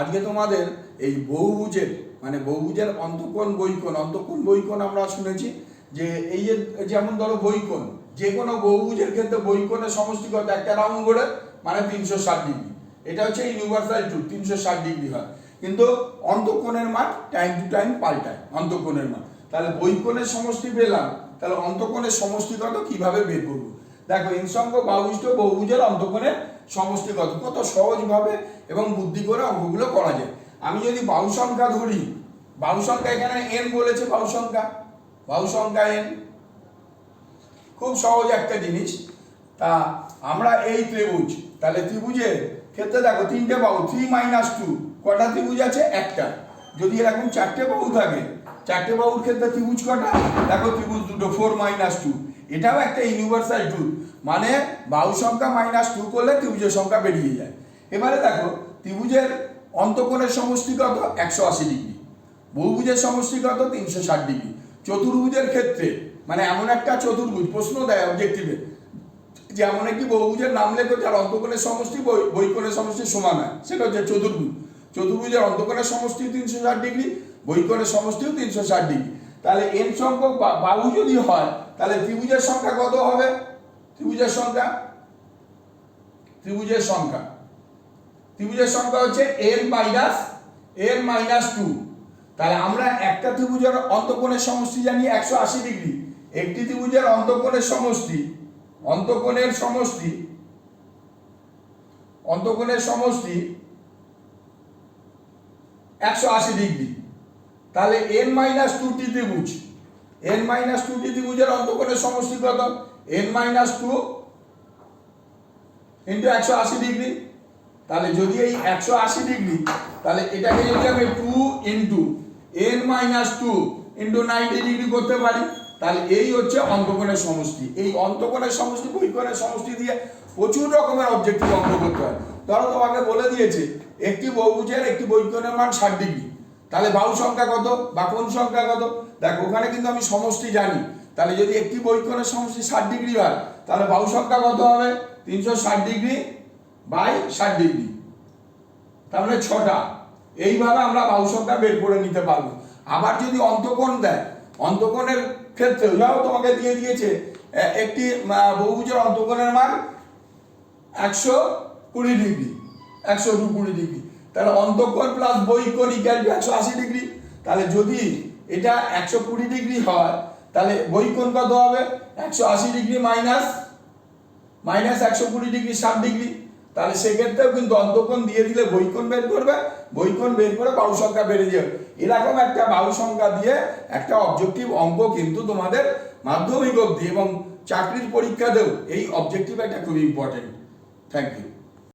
আজকে তোমাদের এই বহুভুজের মানে বহুভুজের অন্তঃকোণ বৈকোণ অন্তঃকোণ বৈকোণ আমরা শুনেছি যে এই যে, যেমন ধরো বৈকোণ, যে কোনো বহুভুজের ক্ষেত্রে বৈকোণের সমষ্টি কত একটা রাউন্ড করে মানে তিনশো ষাট ডিগ্রি। এটা হচ্ছে ইউনিভার্সাল ট্রুথ তিনশো ষাট ডিগ্রি হয়। কিন্তু অন্তঃকোণের মান টাইম টু টাইম পাল্টায়, অন্তঃকোণের মান। তাহলে বৈকোণের সমষ্টি পেলাম, তাহলে অন্তঃকোণের সমষ্টি কত কীভাবে বের করব? দেখো সংখ্যক বাহুষ্ট বহুভুজের অন্তঃকোণের সমষ্টি কত কত সহজভাবে এবং বুদ্ধি করে অঙ্কগুলো করা যায়। আমি যদি বাহু সংখ্যা ধরি বাহু সংখ্যা এখানে এন বলেছে বাহু সংখ্যা বাহু সংখ্যা এন খুব সহজ একটা জিনিস। তা আমরা এই ত্রিভুজ, তাহলে ত্রিভুজের ক্ষেত্রে দেখো, তিনটে বাহু থ্রি মাইনাস টু কটা ত্রিভুজ আছে? একটা। যদি এরকম চারটে বাহু থাকে, চারটে বাহুর ক্ষেত্রে ত্রিভুজ কটা? দেখো, ত্রিভুজ দুটো ফোর মাইনাস টু এটাও একটা ইউনিভার্সাল ট্রুথ মানে বাহু সংখ্যা মাইনাস টু করলে ত্রিভুজের সংখ্যা বেরিয়ে যায়। এবারে দেখো, ত্রিভুজের অন্তঃকোণের সমষ্টি কত? একশো আশি ডিগ্রি। বহুভুজের সমষ্টি কত? তিনশো ষাট ডিগ্রি। চতুর্ভুজের ক্ষেত্রে মানে এমন একটা চতুর্ভুজ, প্রশ্ন দেয় অবজেক্টিভে যে এমন একটি বহুভুজের নাম লেখো যার অন্তঃকোণের সমষ্টি বৈকোণের সমষ্টি সমান হয়। সেটা হচ্ছে চতুর্ভুজ। চতুর্ভুজের অন্তঃকোণের সমষ্টি তিনশো ষাট ডিগ্রি, বৈকোণের সমষ্টিও তিনশো ষাট ডিগ্রি। তাহলে এন সংখ্যক বাহু যদি হয়, তাহলে ত্রিভুজের সংখ্যা কত হবে? ত্রিভুজের সংখ্যা? ত্রিভুজের সংখ্যা। ত্রিভুজের সংখ্যা হচ্ছে N minus N minus two তাহলে আমরা একটা ত্রিভুজের অন্তকোণের সমষ্টি জানি একশো আশি ডিগ্রি। একটি ত্রিভুজের অন্তঃকোণের সমষ্টি, অন্তকোণের সমষ্টি অন্তকোণের সমষ্টি একশো আশি ডিগ্রি। তাহলে এন মাইনাস টু টি ত্রিভুজ এন মাইনাস টু টি ত্রিভুজের অন্তকোণের সমষ্টি কত? এন মাইনাস টু ইন্টু একশো আশি ডিগ্রি তাহলে যদি এই একশো আশি ডিগ্রি তাহলে এটাকে যদি আমি two into N minus two into ninety degree করতে পারি, তাহলে এই হচ্ছে অন্তকোণের সমষ্টি। এই অন্তঃকোণের সমষ্টি বৈকোণের সমষ্টি দিয়ে প্রচুর রকমের অবজেক্টিভ অঙ্ক করতে হয়। ধরো তোমাকে বলে দিয়েছে, একটি বহুভুজের একটি বৈকোণের মান ষাট ডিগ্রি তাহলে বাহু সংখ্যা কত বা কোন সংখ্যা কত? দেখো ওখানে কিন্তু আমি সমষ্টি জানি। তাহলে যদি একটি বৈকোণের সমষ্টি ষাট ডিগ্রি হয় তাহলে বাহু সংখ্যা কত হবে? তিনশো ষাট ডিগ্রি বাই ষাট ডিগ্রি। তার মানে ছটা। এইভাবে আমরা বাহু সংখ্যা বের করে নিতে পারব। আবার যদি অন্তকোণ দেয় অন্তকোণের ক্ষেত্রে যাও তোমাকে দিয়ে দিয়েছে একটি আহ, বহুভুজের অন্তঃকোণের মান একশো কুড়ি ডিগ্রি একশো দু কুড়ি ডিগ্রি। তাহলে অন্তঃকোণ প্লাস বৈকোণ ইকাল টু একশো আশি ডিগ্রি তাহলে যদি এটা একশো কুড়ি ডিগ্রি হয়, তাহলে বৈকোণ কত হবে? একশো আশি ডিগ্রি মাইনাস মাইনাস একশো কুড়ি ডিগ্রি ষাট ডিগ্রি তাহলে সেক্ষেত্রেও কিন্তু অন্তঃকোণ দিয়ে দিলে বৈকোণ বের করবে। বৈকোণ বের করে বাহু সংখ্যা বেড়ে যাবে। এরকম একটা বাহু সংখ্যা দিয়ে একটা অবজেক্টিভ অঙ্ক কিন্তু তোমাদের মাধ্যমিক অবধি এবং চাকরির পরীক্ষাতেও এই অবজেক্টিভ একটা খুবই ইম্পর্টেন্ট থ্যাংক ইউ